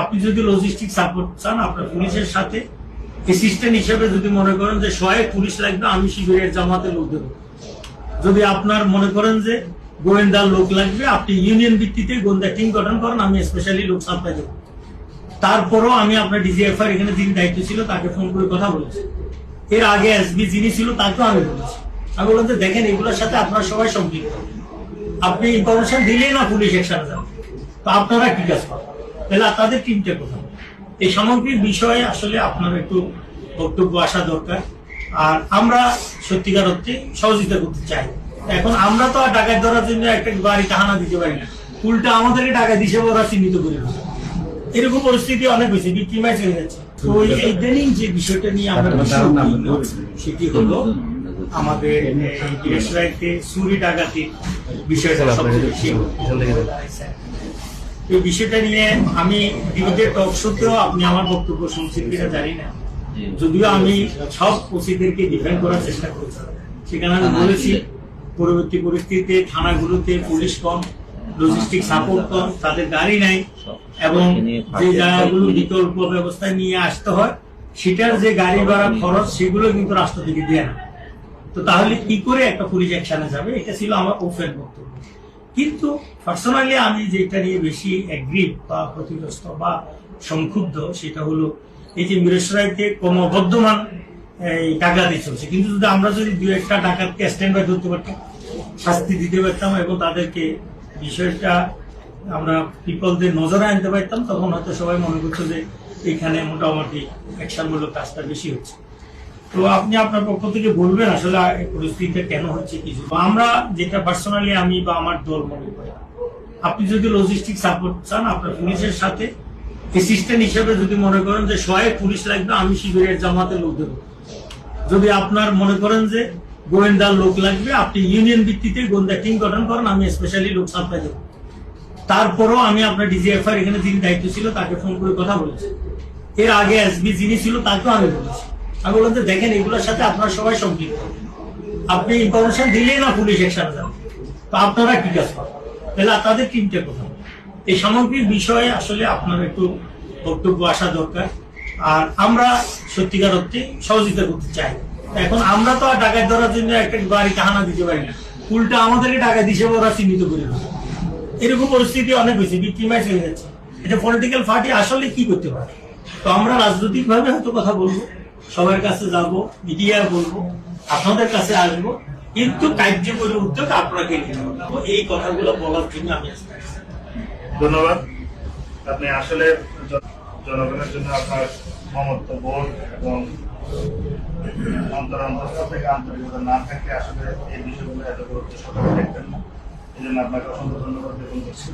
আপনি যদি logistic support চান, আপনার পুলিশের সাথে অ্যাসিস্ট্যান্ট হিসেবে যদি মনে করেন যে সহায়ক পুলিশ লাগবে, আমি শিবিরের জামাতে লোক দেবো যদি আপনার মনে করেন যে গোয়েন্দার লোক লাগবে, আপনি ইউনিয়ন ভিত্তিতে গোয়েন্দা টিম গঠন করেন, আমি স্পেশালি লোক সাপ্লাই দেবো। তারপরও আমি আপনার ডিজিএফআর এখানে যিনি দায়িত্ব ছিল, তাকে ফোন করে কথা বলেছি। এর আগে এসবি যিনি ছিল, তাকেও আমি বলেছি। আমি বললাম যে দেখেন, এগুলোর সাথে আপনারা সবাই সম্পৃক্ত। আপনি ইনফরমেশন দিলেই না পুলিশ একসাথে যাবে। তো আপনারা কি কাজ করেন? তাহলে তাদের টিমটা কোথায়? এই সামগ্রিক বিষয়ে আসলে আপনার একটু বক্তব্য আসা দরকার। আর আমরা সত্যিকার অর্থে সহযোগিতা করতে চাই। এখন আমরা তো আর ডাকাত ধরার জন্য একটা বাড়ি কাহানা দিতে পারি না। উল্টা আমাদেরকে ডাকাত হিসেবে ওরা চিহ্নিত করে। এরকম পরিস্থিতি অনেক বেশি বিক্রিমাইজ হয়ে যাচ্ছে। তো ওই ইদানিং যে বিষয়টা নিয়ে আমরা সেটি হলো আমাদের এই দেশরাইতে চুরি ডাকাতি বিষয়টা সবচেয়ে বেশি। এই বিষয়টা নিয়ে আমি বিরোধের টক সত্ত্বেও আপনি আমার বক্তব্য শুনছেন কিনা জানি না। যদিও আমি সব ওসিদেরকে ডিফেন্ড করার চেষ্টা করছি। সেখানে আমি বলেছি পরবর্তী পরিস্থিতিতে থানাগুলোতে পুলিশ কম লজিস্টিক সাপোর্ট কম তাদের গাড়ি নাই এবং যে জায়গাগুলো বিকল্প ব্যবস্থায় নিয়ে আসতে হয় সেটার যে গাড়ি ভাড়া খরচ সেগুলো কিন্তু রাষ্ট্র থেকে দেয় না। তো তাহলে কি করে একটা পুলিশ অ্যাকশনে যাবে? এটা ছিল আমার ওপেন বক্তব্য। কিন্তু পার্সোনালি আমি যেটা নিয়ে বেশি অ্যাগ্রিভ বা ক্ষতিগ্রস্ত বা সংক্ষুব্ধ, সেটা হলো এই যে মিরেশরাইতে ক্রমবর্ধমান, এই ডাকাতি চলছে। কিন্তু যদি আমরা যদি দু একটা ডাকাতকে স্ট্যান্ড বাই ধরতে পারতাম, শাস্তি দিতে পারতাম এবং তাদেরকে বিষয়টা আমরা পিপলদের নজরে আনতে পারতাম, তখন হয়তো সবাই মনে করতো যে এখানে মোটামুটি অ্যাকশনমূলক কাজটা বেশি হচ্ছে। তো আপনি আপনার পক্ষ থেকে বলবেন আসলে পরিস্থিতিটা কেন হচ্ছে কিছু আমরা যেটা পার্সোনালি আমি বা আমার দল মনে করি। আপনি যদি লজিস্টিক সাপোর্ট চান, আপনার পুলিশের সাথে অ্যাসিস্ট্যান্ট হিসেবে যদি মনে করেন যে সহায়ক পুলিশ লাগবে, আমি শিবিরের জামাতে লোক দেবো। যদি আপনার মনে করেন যে গোয়েন্দার লোক লাগবে, আপনি ইউনিয়ন ভিত্তিতে গোয়েন্দা টিম গঠন করেন, আমি স্পেশালি লোক সাপ্লাই দেবো। তারপরও আমি আপনার ডিজিএফআর এখানে যিনি দায়িত্ব ছিল তাকে ফোন করে কথা বলেছি। এর আগে এসবি যিনি ছিল, তাকেও আমি বলেছি। আমি বললাম যে দেখেন, এগুলোর সাথে আপনারা সবাই সম্পৃক্ত। আপনি ইনফরমেশন দিলেই না পুলিশ একসাথে যাবে তো আপনারা কি কাজ করেন? তাহলে তাদের টিমটা কোথায় এই সামগ্রিক বিষয়ে আসলে আপনার একটু বক্তব্য আসা দরকার। আর আমরা সত্যিকার অর্থে সহযোগিতা করতে চাই। এখন আমরা তো আর ডাকাত ধরার জন্য একটা বাড়ি কাহানা দিতে পারি না। উল্টা আমাদেরকে ডাকাত হিসেবে ওরা চিহ্নিত করে ফেলে। এরকম পরিস্থিতি অনেক বেশি বিক্রিমাইজ হয়ে যাচ্ছে। এটা পলিটিক্যাল পার্টি আসলে কি করতে পারে? তো আমরা রাজনৈতিক ভাবে হয়তো কথা বলব। সবার কাছে যাব মিডিয়া বলব, আপনাদের কাছে আসব, কিন্তু কার্যকরী উদ্যোগ আপনাকে এই কথাগুলো বলার জন্য আমি ধন্যবাদ। আপনি আসলে জনগণের জন্য আপনার মমত্ব, বোধ এবং অন্তর থেকে আন্তরিকতা না থাকলে আসলে এই বিষয়গুলো এত গুরুত্ব সহকারে দেখতেন না। এই জন্য আপনাকে অসংখ্য ধন্যবাদ করছি।